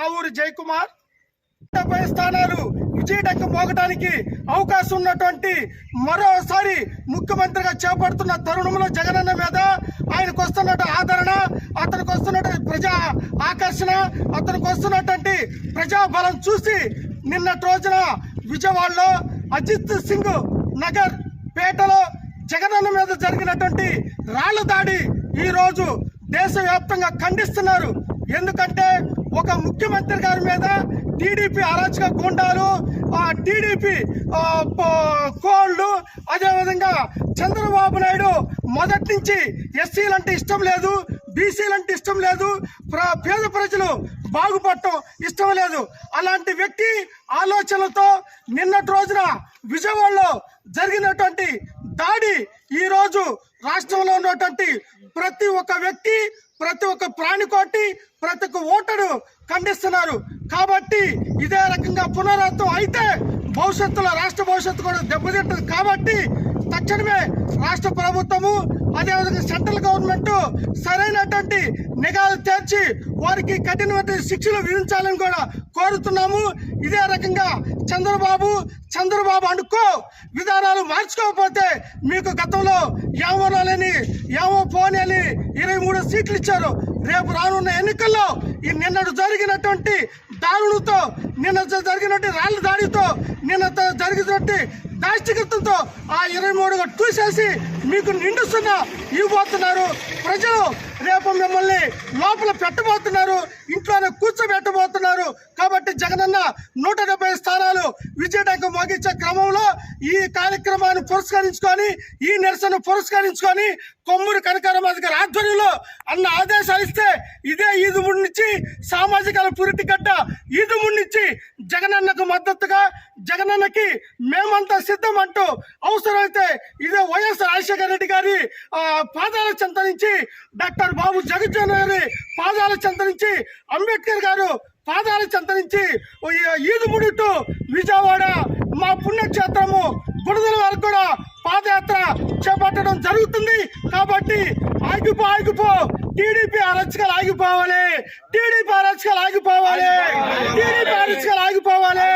నందమూరి జయకుమార్ డెబ్బై స్థానాలు విజయడక్క మోగడానికి అవకాశం ఉన్నటువంటి మరోసారి ముఖ్యమంత్రిగా చేపడుతున్న తరుణంలో జగనన్న మీద ఆయనకు వస్తున్నట్టు ఆదరణ అతనికి వస్తున్నటువంటి ప్రజా ఆకర్షణ అతనికి వస్తున్నటువంటి ప్రజాబలం చూసి నిన్నటి రోజున విజయవాడలో అజిత్ సింగ్ నగర్ పేటలో జగనన్న మీద జరిగినటువంటి రాళ్ళ దాడి ఈరోజు దేశవ్యాప్తంగా ఖండిస్తున్నారు. ఎందుకంటే ఒక ముఖ్యమంత్రి గారి మీద టీడీపీ అరాచక గుండాలు ఆ టీడీపీ కోళ్ళు అదేవిధంగా చంద్రబాబు నాయుడు మొదటి నుంచి ఎస్సీలంటే ఇష్టం లేదు బీసీలంటే ఇష్టం లేదు పేద ప్రజలు బాగుపడటం ఇష్టం లేదు. అలాంటి వ్యక్తి ఆలోచనలతో నిన్నటి రోజున విజయవాడలో జరిగినటువంటి దాడి ఈ రోజు రాష్ట్రంలో ఉన్నటువంటి ప్రతి ఒక్క వ్యక్తి ప్రతి ఒక్క ప్రాణికోటి ప్రతి ఒక్క ఓటరు ఖండిస్తున్నారు. కాబట్టి ఇదే రకంగా పునరావృతం అయితే భవిష్యత్తులో రాష్ట్ర భవిష్యత్తు కూడా దెబ్బతింటది. కాబట్టి తక్షణమే రాష్ట్ర ప్రభుత్వము అదేవిధంగా సెంట్రల్ గవర్నమెంట్ సరైనటువంటి నిఘాలు తెర్చి వారికి కఠినమైన శిక్షలు విధించాలని కూడా కోరుతున్నాము. ఇదే రకంగా చంద్రబాబు చంద్రబాబు అనుకో విధానాలు మార్చుకోకపోతే మీకు గతంలో ఏమోనాలని ఏమో పోనీ అని సీట్లు ఇచ్చారు. రేపు రానున్న ఎన్నికల్లో ఈ నిన్నడు జరిగినటువంటి దారుణంతో నిన్న జరిగినటువంటి రాళ్ళ దాడితో నిన్న జరిగినటువంటి దాష్టికత్వంతో ఆ ఇరవై మూడుగా చూసేసి మీకు నిండుస్తున్న ఇవ్వబోతున్నారు. ప్రజలు రేపు మిమ్మల్ని లోపల పెట్టబోతున్నారు ఇంట్లోనే కూర్చోబెట్టబోతున్నారు. కాబట్టి జగనన్న నూట డెబ్బై స్థానాలు విజయడంక మోగించే క్రమంలో ఈ కార్యక్రమాన్ని పురస్కరించుకొని ఈ నిరసన పురస్కరించుకొని కొమ్మూరు కనకరామాజు గారి ఆధ్వర్యంలో అన్న ఆదేశాలు ఇస్తే ఇదే ఈదుముడి నుంచి సామాజిక పురిటి గడ్డ ఈదుముడి నుంచి జగనన్నకు మద్దతుగా జగనన్నకి మేమంతా సిద్ధం అంటూ అవసరమైతే ఇదే వైఎస్ రాజశేఖర రెడ్డి గారి పాదాల చెంత నుంచి డాక్టర్ బాబు జగజ్జన్ గారి పాదాల చెంత నుంచి అంబేద్కర్ గారు పాదాల చెంత నుంచి ఈదుముడి టు విజయవాడ మా పుణ్యక్షేత్రము బుడదల వరకు కూడా పాదయాత్ర చేపట్టడం జరుగుతుంది. కాబట్టి ఆగిపో ఆగిపో. టీడీపీ అరచకలు ఆగిపోవాలి. టీడీపీ అరచకలు ఆగిపోవాలి. టీడీపీ అరచకలు ఆగిపోవాలి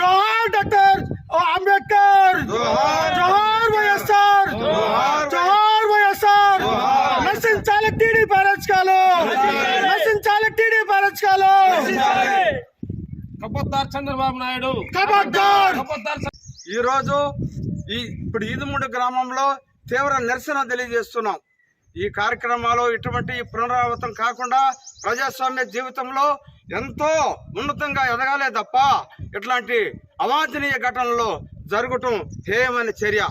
జోహార్ డాక్టర్ అంబేద్కర్ జోహార్ వైఎస్ఆర్ జోహార్ వైఎస్ఆర్ నశించాలి టీడీపీ అరచకాలు నశించాలి టీడీపీ అరచకాలు చంద్రబాబు నాయుడు. ఈ రోజు ఈ ఇప్పుడు ఈదుముడి గ్రామంలో తీవ్ర నిరసన తెలియజేస్తున్నాం. ఈ కార్యక్రమాలు ఇటువంటి పునరావృతం కాకుండా ప్రజాస్వామ్య జీవితంలో ఎంతో ఉన్నతంగా ఎదగాలే తప్ప ఇట్లాంటి అవాంఛనీయ ఘటనలు జరగటం హేయమైన చర్య.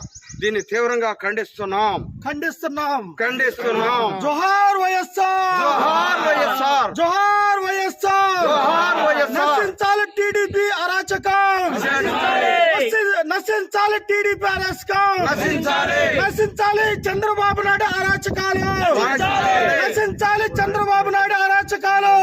దీన్ని తీవ్రంగా ఖండిస్తున్నాం. ఖండిస్తున్నాం. ఖండిస్తున్నాం. జోహార్ వైఎస్ఆర్. జోహార్ వైఎస్ఆర్. జోహార్ వైఎస్ఆర్. జోహార్ వైఎస్ఆర్. నశించాలి టీడీపీ అరాచకం నశి- నశించాలి టీడీపీ అరాచకం నశించాలి నశించాలి చంద్రబాబు నాయుడు అరాచకాలు. నశించాలి చంద్రబాబు నాయుడు అరాచకాలు.